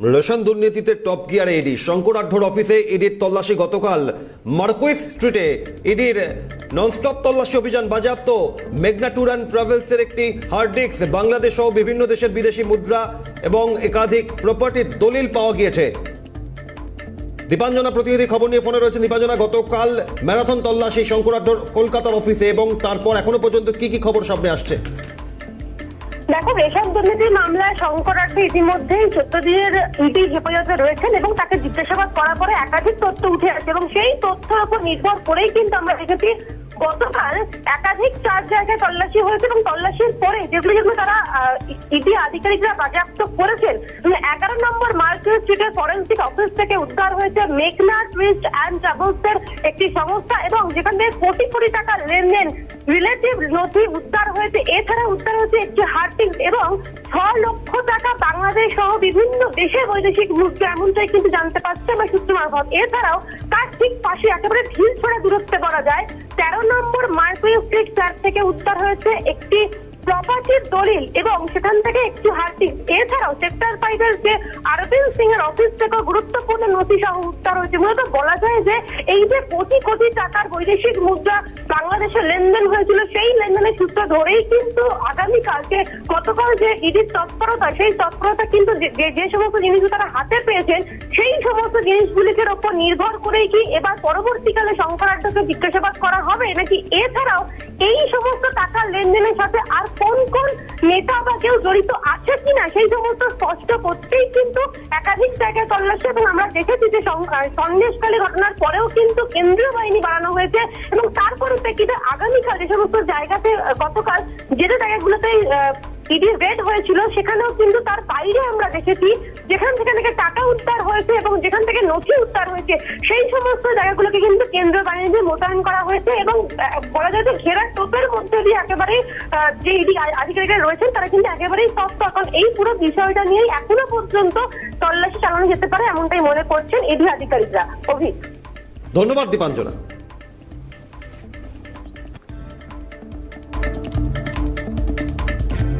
Ration দুর্নীতিতে top গিয়ারে ED. শঙ্করাঢ্যর অফিসে ইডির তল্লাশি গতকাল। মার্কুইস স্ট্রিটে ইডির ননস্টপ তল্লাশি অভিযান বাজেয়াপ্ত। মেঘনা ট্যুর অ্যান্ড ট্রাভেলসের একটি হার্ড ডিস্ক বাংলাদেশ সহ বিভিন্ন দেশের বিদেশি মুদ্রা এবং একাধিক প্রপার্টির দলিল পাওয়া গিয়েছে। দীপাঞ্জনা প্রতিনিধি খবর নিয়ে ফোনে রয়েছেন দীপাঞ্জনা, গতকাল ম্যারাথন তল্লাশি শঙ্করাঢ্যর কলকাতার অফিসে এবং তারপর এখনও পর্যন্ত কি কি খবর সামনে আসছে? দেখো রেশন দুর্নীতি মামলায় শঙ্করার্থী ইতিমধ্যেই দিনের ইডি হেফাজতে রয়েছেন এবং তাকে জিজ্ঞাসাবাদ করার পরে একাধিক তথ্য উঠে আসে এবং সেই তথ্যের উপর নির্ভর করেই কিন্তু আমরা দেখেছি গতকাল একাধিক চার জায়গায় তল্লাশি হয়েছে এবং তল্লাশির পরে যেগুলো যেগুলো তারা ইডি আধিকারিকরা বাজেয়াপ্ত করেছেন এগারো নম্বর মার্কেট স্ট্রিটের ফরেন্সিক অফিস থেকে উদ্ধার হয়েছে মেঘনা টুইস্ট অ্যান্ড ট্রাভেলস একটি সংস্থা এবং যেখান থেকে কোটি কোটি টাকা লেনদেন রিলেটিভ নথি উদ্ধার হয়েছে। এছাড়া উদ্ধার হয়েছে একটি হার্টিং এবং ছ লক্ষ টাকা বাংলাদেশ সহ বিভিন্ন দেশে বৈদেশিক মুদ্রা, এমনটাই কিন্তু জানতে পারছে বা সূত্র মারফত। এছাড়াও তার ঠিক পাশে একেবারে ঢিল ছড়া দূরত্বে বলা যায়। তেরো নম্বর মার্কুই স্ট্রিট ফ্ল্যাট থেকে উদ্ধার হয়েছে একটি প্রপার্টির দলিল এবং সেখান থেকে একটি হার্টিং। এছাড়াও সেক্টর ফাইভের যে আরবিন্দ সিং এর অফিস থেকে গুরুত্বপূর্ণ নথি সহ উদ্ধার হয়েছে। মূলত বলা যায় যে, এই যে কোটি কোটি টাকার বৈদেশিক মুদ্রা বাংলাদেশে লেনদেন হয়েছিল, সেই লেনদেনের সূত্র ধরেই কিন্তু আগামীকালকে গতকাল যে ইডির তৎপরতা, সেই তৎপরতা কিন্তু যে- সমস্ত জিনিসগুলো তারা হাতে পেয়েছেন, সেই সমস্ত জিনিসগুলির ওপর নির্ভর করেই কি এবার পরবর্তীকালে শঙ্করাঢ্যকে জিজ্ঞাসাবাদ করা হবে? নাকি এছাড়াও এই সমস্ত টাকা লেনদেনের সাথে আর কোন কোন নেতা বা কেউ জড়িত আছে কিনা সেই সমস্ত স্পষ্ট করতেই কিন্তু একাধিক জায়গায় তল্লাশি এবং আমরা দেখেছি যে সন্দেশকালী ঘটনার পরেও কিন্তু কেন্দ্রীয় বাহিনী বাড়ানো হয়েছে এবং তার পরিপ্রেক্ষিতে আগামীকাল যে সমস্ত জায়গাতে গতকাল যে জায়গাগুলোতে ইডি রেড হয়েছিল, সেখানেও কিন্তু তার বাইরে আমরা দেখেছি যেখান থেকে থেকে টাকা উদ্ধার হয়েছে এবং যেখান থেকে নথি উদ্ধার হয়েছে, সেই সমস্ত জায়গাগুলোকে কিন্তু কেন্দ্রীয় বাহিনীতে মোতায়েন করা হয়েছে এবং বলা যায় যে ঘেরার টোপের দিয়ে একেবারে যে ইডি আধিকারিকরা রয়েছেন, তারা কিন্তু একেবারেই সস্ত এখন এই পুরো বিষয়টা নিয়েই এখনও পর্যন্ত তল্লাশি চালানো যেতে পারে এমনটাই মনে করছেন ইডি আধিকারিকরা। অভি ধন্যবাদ দীপাঞ্জনা।